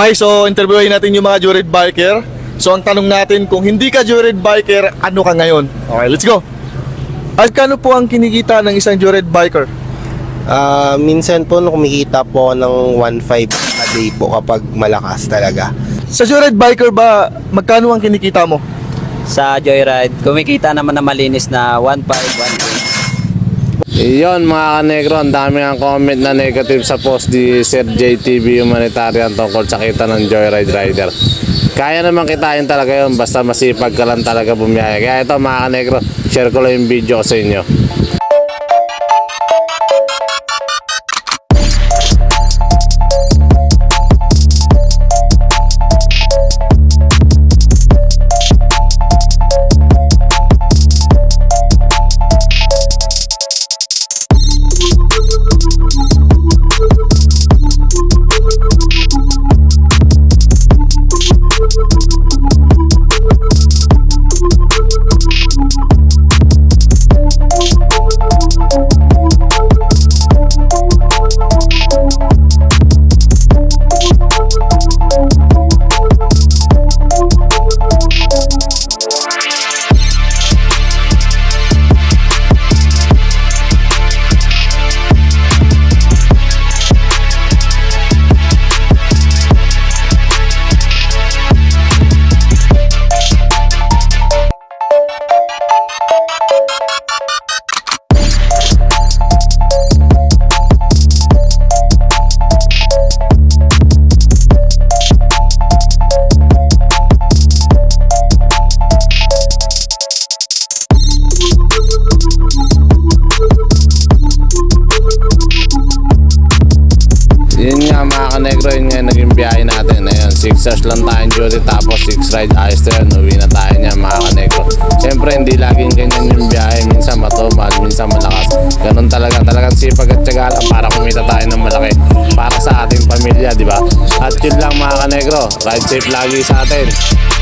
Okay, so interviewin natin yung mga Joyride biker. So ang tanong natin, kung hindi ka Joyride biker, ano ka ngayon? Okay, let's go. At kano po ang kinikita ng isang Joyride biker? Ah, minsan po no, kumikita po ng 1.5 a day po kapag malakas talaga. Sa Joyride biker ba, magkano ang kinikita mo? Sa Joyride, kumikita naman na malinis na 1.5, 1.8. Iyon mga kanegro, ang dami ang comment na negative sa post ni Sir JTV Humanitarian tungkol sa kita ng Joyride Rider. Kaya naman kitain talaga yun, basta masipag ka lang talaga bumiyaya. Kaya ito mga kanegro, share ko lang yung video sa inyo. Nga mga kanegro, yun nga yung naging biyahe natin. Ayun, 6 hours lang tayong duty tapos 6 ride ayos na yun. Uwi na tayo niya mga kanegro. Siyempre hindi laging ganyan yung biyahe. Minsan matumal, minsan malakas. Ganun talaga. Talagang sipag at tiyaga lang para kumita tayo ng malaki. Para sa ating pamilya, di ba? At yun lang mga kanegro. Ride safe lagi sa atin.